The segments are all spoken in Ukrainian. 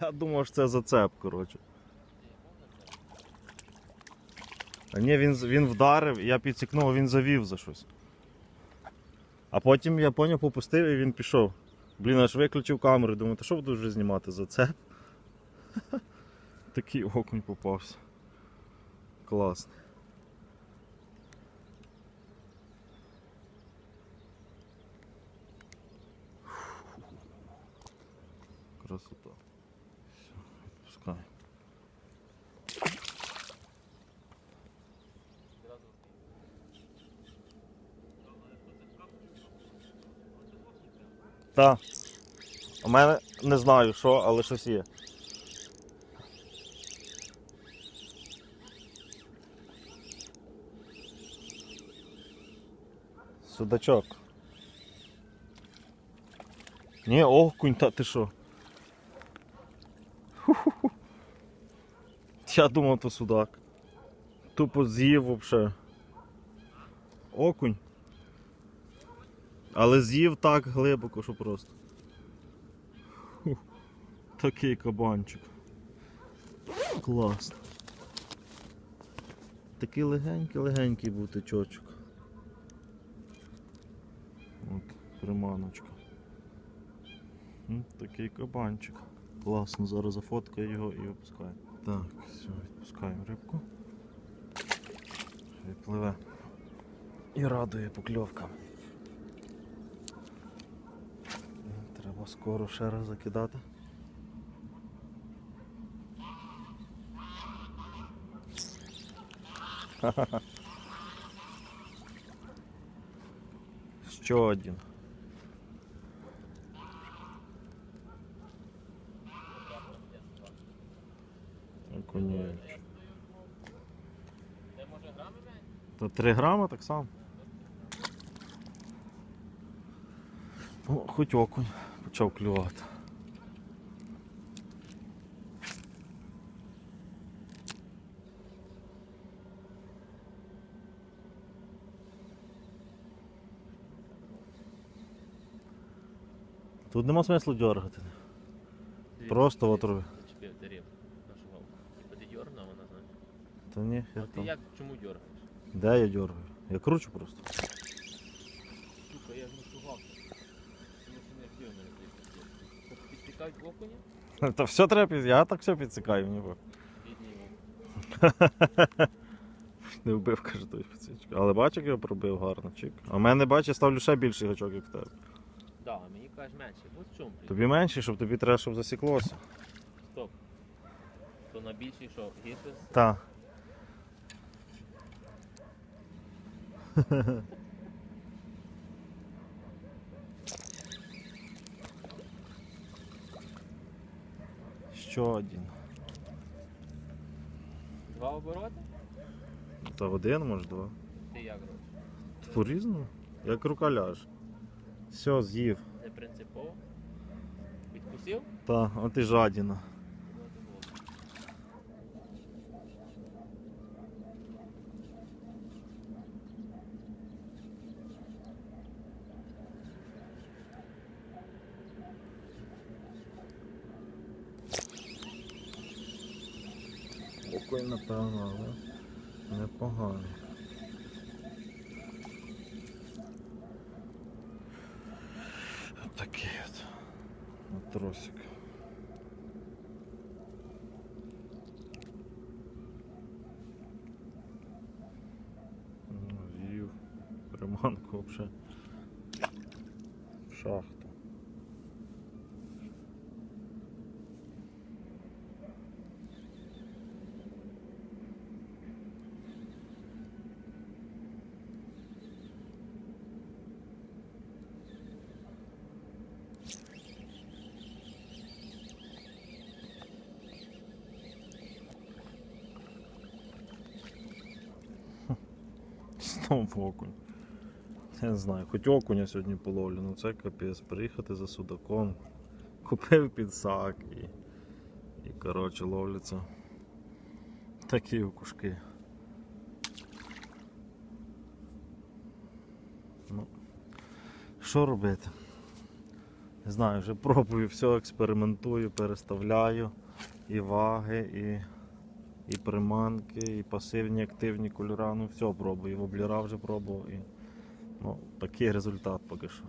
Я думав, що це зацеп, коротше. А ні, він, він вдарив, я підсікнув, він завів за щось. А потім я поняв, попустив і він пішов. Блін, аж виключив камеру, думаю, та що буду вже знімати зацеп? Такий окунь попався. Класний. Красота. Відпускаємо. Так. У мене не знаю що, але щось є. Судачок. Ні, окунь, та ти що? Я думав, то судак. Тупо з'їв вообще. Окунь. Але з'їв так глибоко, що просто. Фух. Такий кабанчик. Класно. Такий легенький-легенький був течочок. От, приманочка. Такий кабанчик. Класно, зараз зафоткаю його і опускаю. Так, все, рибку. Хай пливе. І радує покльовка. Треба скоро ще раз закидати. Ха-ха-ха. Ще один. Окунєч. Та 3 грама так само. Ну, хоч окунь почав клювати. Тут нема смислу дергати. Просто от роби. Зачепив ти рибу. Нашу голову. Типа ти дьорна, вона знає. Та ні, А ти там. як, чому дергаєш? Де я дергаю? Я кручу просто. Сука, я ж не. Тому що не Підтікають в? Та все треба під... Я так все підсікаю. Бідний окунь. Не вбив, каже той пацичок. Але бач, як я пробив гарно, чик. А в мене бач, я ставлю ще більший гачок, як в тебе. Да, мені кажеш менше. Ось в чому. Тобі менший, щоб тобі треба, щоб засіклося. Стоп. То на більший що, гірше? Так. Ще один. Два обороти? Та один, може два. Ти як робиш? По-різному. Як рука ляже. Все, з'їв. Не принципово? Відкусив? Та, от і жадіна. Окунь, напевно, але непоганий. Такий от матросик. Вів приманку. В шахту. Окунь. Не знаю, хоч окуня сьогодні половлю, ну це капець. Приїхати за судаком. Купив підсак і. І коротше ловляться такі окушки. Ну, що робити? Не знаю, вже пробую все, експериментую, переставляю. І ваги, і, і приманки, і пасивні, активні кольора. Ну все пробую. І воблера вже пробував. І, ну, такий результат поки що.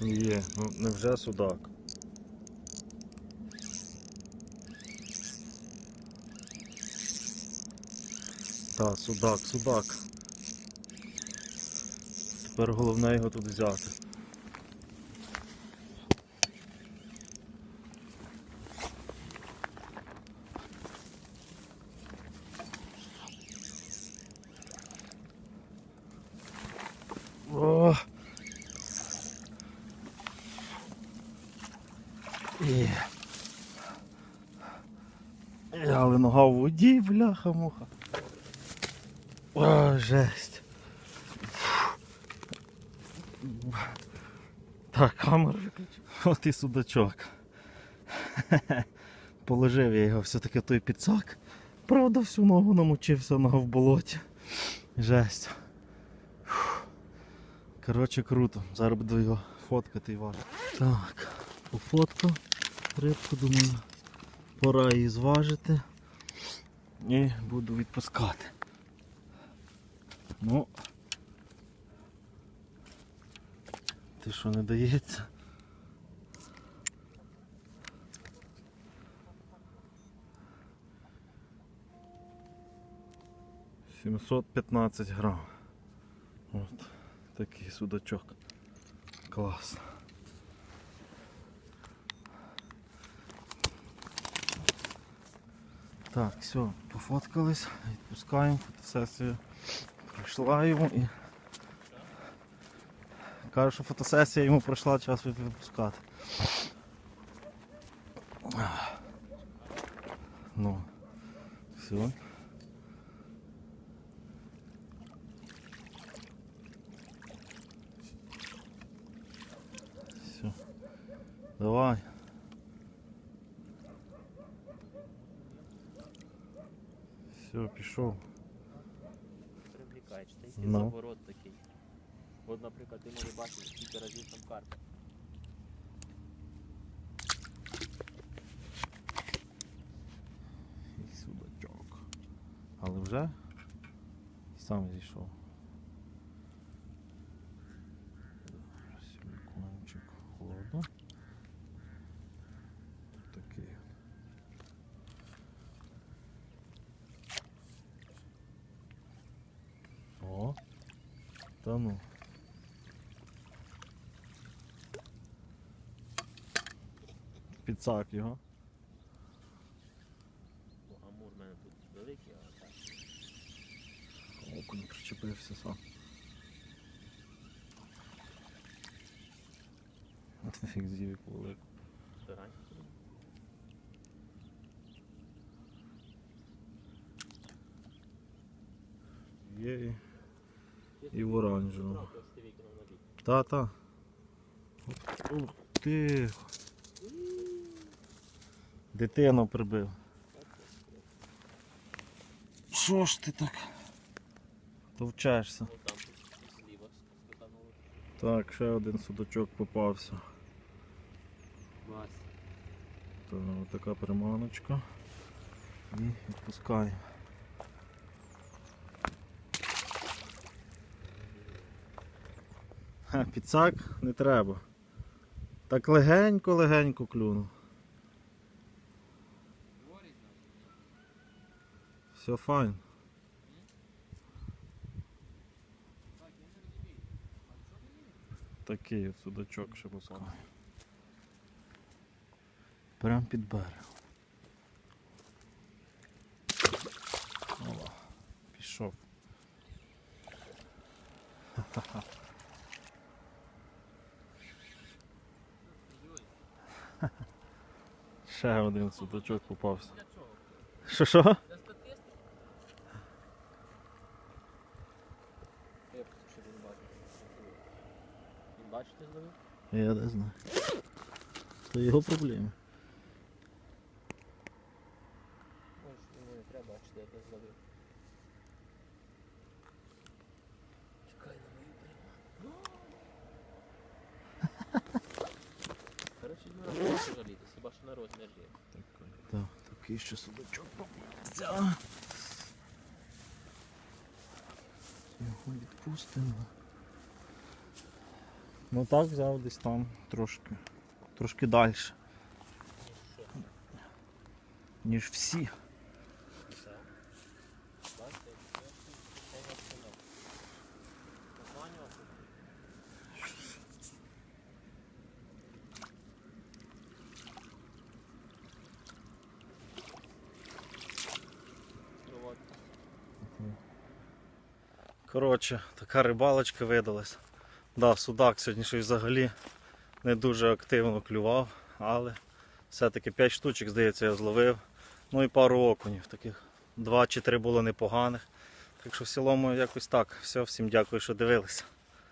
Є, ну невже судак. Так, судак, судак. Тепер головне його тут взяти. О! Але нога в воді, бляха-муха. О, жесть. Так, камеру виключу. От і судачок. Положив я його все-таки той підсак. Правда, всю ногу намочився нога в болоті. Жесть. Коротше, круто. Зараз буду його фоткати і важити. Так, пофоткав рибку, думаю, пора її зважити. І буду відпускати. Ну. Ти що не дається? Сімсот п'ятнадцять грам. От такий судачок. Класно. Так, все, пофоткались, відпускаємо, фотосесію пройшла йому і. Каже, що фотосесія йому пройшла час відпускати. Ну, все. Все. Давай. Все, пішов. Привлікаєш, та Ну. заворот такий. От, наприклад, ти може бачити, скільки разів там карта. І судачок. Але вже сам зійшов. Силикончик холодно. Такий. О, та ну. Підсак його. Амур в мене тут великий, а так. Окунь причепився сам. От фіг з'їв велику. Є і, і в оранжевому. Та-та. Ух ти. Дитину прибив. Що ж ти так? Скотанули. Так, ще один судачок попався. То така приманочка. І відпускаємо. Ха, Підсак не треба. Так легенько-легенько клюнув. Все файн. Такий от судачок ще пускаю. Прям під берег. О, пішов. Ха-ха-ха. Ще один судачок попався. Що що? Для статистики. Я просто щоб він бачив. Він бачите зловив? Я не знаю. Це його проблеми. я тебе зловив. Чекай на мою пряму. Коротше, не може жалітись, хіба що на розмір є. Так, такий ще судачок попався. Його відпустимо. Ну так взяв десь там трошки. Трошки далі, ніж всі. Коротше, така рибалочка видалась. Да, судак сьогодні щось взагалі не дуже активно клював, але все-таки 5 штучок, здається, я зловив. Ну і пару окунів, таких 2 чи 3 було непоганих. Так що в цілому якось так. Все, всім дякую, що дивилися.